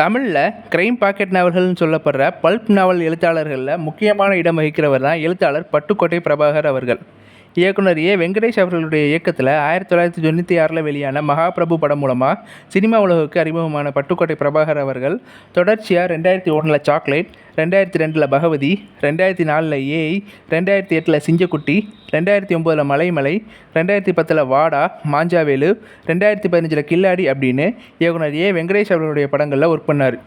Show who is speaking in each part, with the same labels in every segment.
Speaker 1: தமிழில் crime packet நாவல்கள்னு சொல்லப்படுற bulb நாவல் எழுத்தாளர்களில் முக்கியமான இடம் வகிக்கிறவர் தான் எழுத்தாளர் பட்டுக்கோட்டை பிரபாகர் அவர்கள். இயக்குனர் ஏ. வெங்கடேஷ் அவர்களுடைய இயக்கத்தில் ஆயிரத்தி தொள்ளாயிரத்தி தொண்ணூற்றி ஆறில் வெளியான மகாபிரபு படம் மூலமாக சினிமா உலகுக்கு அறிமுகமான பட்டுக்கோட்டை பிரபாகர் அவர்கள் தொடர்ச்சியாக ரெண்டாயிரத்தி ஒன்றில் சாக்லேட் ரெண்டாயிரத்தி ரெண்டில் பகவதி ரெண்டாயிரத்தி நாலில் ஏஐ ரெண்டாயிரத்தி எட்டில் சிங்கக்குட்டி ரெண்டாயிரத்தி ஒம்போதில் மலைமலை ரெண்டாயிரத்தி பத்தில் வாடா மாஞ்சாவேலு ரெண்டாயிரத்தி பதினஞ்சில் கில்லாடி அப்படின்னு இயக்குனர் ஏ. வெங்கடேஷ் அவர்களுடைய படங்களில் ஒர்க் பண்ணார்.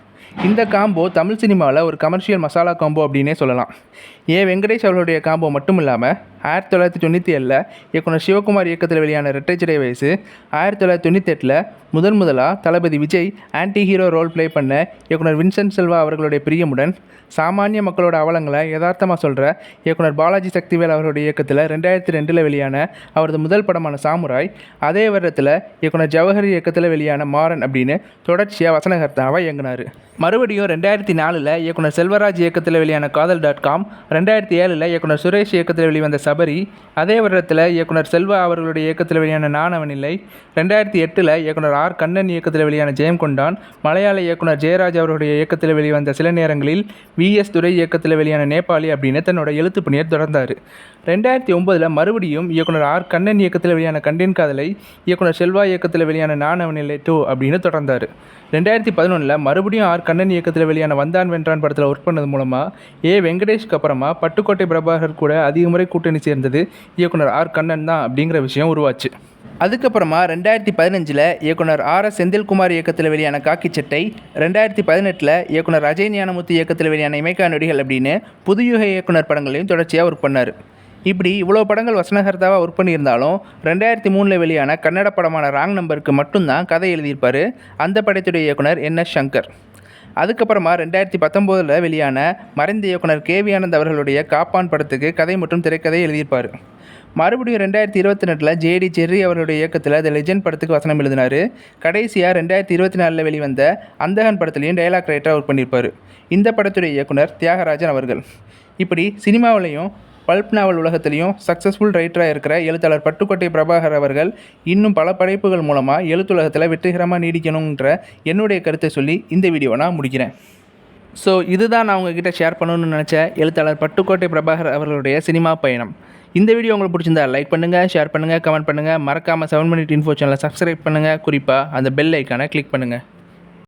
Speaker 1: இந்த காம்போ தமிழ் சினிமாவில் ஒரு கமர்ஷியல் மசாலா காம்போ அப்படின்னே சொல்லலாம். ஏ. வெங்கடேஷ் அவர்களுடைய காம்போ மட்டும் இல்லாமல் ஆயிரத்தி தொள்ளாயிரத்தி தொண்ணூற்றி ஏழில் இயக்குனர் சிவகுமார் இயக்கத்தில் வெளியான ரெட்டைச்சிடை வயசு. ஆயிரத்தி தொள்ளாயிரத்தி தொண்ணூற்றி எட்டில் முதன் முதலாக தளபதி Vijay anti hero role play பண்ண இயக்குனர் வின்சென்ட் செல்வா அவர்களுடைய பிரியமுடன் சாமானிய மக்களோட அவலங்களை யதார்த்தமாக சொல்கிற இயக்குனர் பாலாஜி சக்திவேல் அவர்களுடைய இயக்கத்தில் ரெண்டாயிரத்தி ரெண்டில் வெளியான அவரது முதல் படமான சாமுராய் அதே வருடத்தில் இயக்குனர் ஜவஹர் இயக்கத்தில் வெளியான மாறன் அப்படின்னு தொடர்ச்சியாக வசனகர்த்தாவாக இயங்கினார். மறுபடியும் ரெண்டாயிரத்தி நாலில் இயக்குனர் செல்வராஜ் இயக்கத்தில் வெளியான காதல் டாட் காம் ரெண்டாயிரத்தி ஏழில் இயக்குனர் சுரேஷ் இயக்கத்தில் வெளிவந்த சப் சபரி அதே வருடத்தில் இயக்குனர் செல்வா அவர்களுடைய இயக்கத்தில் வெளியான நான் அவனில்லை ரெண்டாயிரத்தி எட்டில் இயக்குனர் ஆர். கண்ணன் இயக்கத்தில் வெளியான ஜெயம் கொண்டான். மலையாள இயக்குனர் ஜெயராஜ் அவர்களுடைய இயக்கத்தில் வெளிவந்த சில நேரங்களில் விஎஸ் துரை இயக்கத்தில் வெளியான நேபாளி அப்படின்னு தன்னோட எழுத்து பணியை தொடர்ந்தார். ரெண்டாயிரத்தி ஒம்போதில் மறுபடியும் இயக்குனர் ஆர். கண்ணன் இயக்கத்தில் வெளியான கண்டின் காதலை இயக்குனர் செல்வா இயக்கத்தில் வெளியான நான் அவனில்லை டூ அப்படின்னு தொடர்ந்தார். ரெண்டாயிரத்தி பதினொன்றில் மறுபடியும் ஆர். கண்ணன் இயக்கத்தில் வெளியான வந்தான் வென்றான் படத்தில் ஒர்க் பண்ணது மூலமாக ஏ. வெங்கடேஷ்க்கு அப்புறமா பட்டுக்கோட்டை பிரபாகர் கூட அதிக முறை கூட்டணி சேர்ந்தது இயக்குனர் ஆர். கண்ணன் தான் அப்படிங்கிற விஷயம் உருவாச்சு. அதுக்கப்புறமா ரெண்டாயிரத்தி பதினஞ்சில் இயக்குனர் ஆர். எஸ். செந்தில்குமார் இயக்கத்தில் வெளியான காக்கி சட்டை ரெண்டாயிரத்தி பதினெட்டில் இயக்குனர் அஜய் ஞானமூர்த்தி இயக்கத்தில் வெளியான இமைக்கா நொடிகள் அப்படின்னு புதுயுக இயக்குனர் படங்களையும் தொடர்ச்சியாக ஒர்க் பண்ணார். இப்படி இவ்வளோ படங்கள் வசனகர்த்தாவாக ஒர்க் பண்ணியிருந்தாலும் ரெண்டாயிரத்தி மூணில் வெளியான கன்னட படமான ராங் நம்பருக்கு மட்டும்தான் கதை எழுதியிருப்பார் அந்த படத்துடைய இயக்குனர் என் எஸ் சங்கர். அதுக்கப்புறமா ரெண்டாயிரத்தி பத்தொம்போதில் வெளியான மறைந்த இயக்குனர் கே வி ஆனந்த் அவர்களுடைய காப்பான் படத்துக்கு கதை மற்றும் திரைக்கதை எழுதியிருப்பார். மறுபடியும் ரெண்டாயிரத்தி இருபத்தி ரெண்டில் ஜேடி ஜெர்ரி அவருடைய இயக்கத்தில் த லெஜெண்ட் படத்துக்கு வசனம் எழுதினார். கடைசியாக ரெண்டாயிரத்தி இருபத்தி நாலில் வெளிவந்த அந்தகன் படத்துலையும் டைலாக் ரைட்டராக ஒர்க் பண்ணியிருப்பார். இந்த படத்துடைய இயக்குனர் தியாகராஜன் அவர்கள். இப்படி சினிமாவிலையும் பல்ப் நாவல் உலகத்திலையும் சக்ஸஸ்ஃபுல் ரைட்டராக இருக்கிற எழுத்தாளர் பட்டுக்கோட்டை பிரபாகர் அவர்கள் இன்னும் பல படைப்புகள் மூலமாக எழுத்துலகத்தில் வெற்றிகரமாக நீடிக்கணுன்ற என்னுடைய கருத்தை சொல்லி இந்த வீடியோவை நான் முடிக்கிறேன். ஸோ இதுதான் நான் உங்ககிட்ட ஷேர் பண்ணணும்னு நினச்ச எழுத்தாளர் பட்டுக்கோட்டை பிரபாகர் அவர்களுடைய சினிமா பயணம். இந்த வீடியோ உங்களுக்கு பிடிச்சிருந்தா லைக் பண்ணுங்கள் ஷேர் பண்ணுங்கள் கமெண்ட் பண்ணுங்கள் மறக்காமல் செவன் மினிட் இன்ஃபோ சேனலை சப்ஸ்கிரைப் பண்ணுங்கள் குறிப்பாக அந்த பெல் ஐக்கானை கிளிக் பண்ணுங்கள்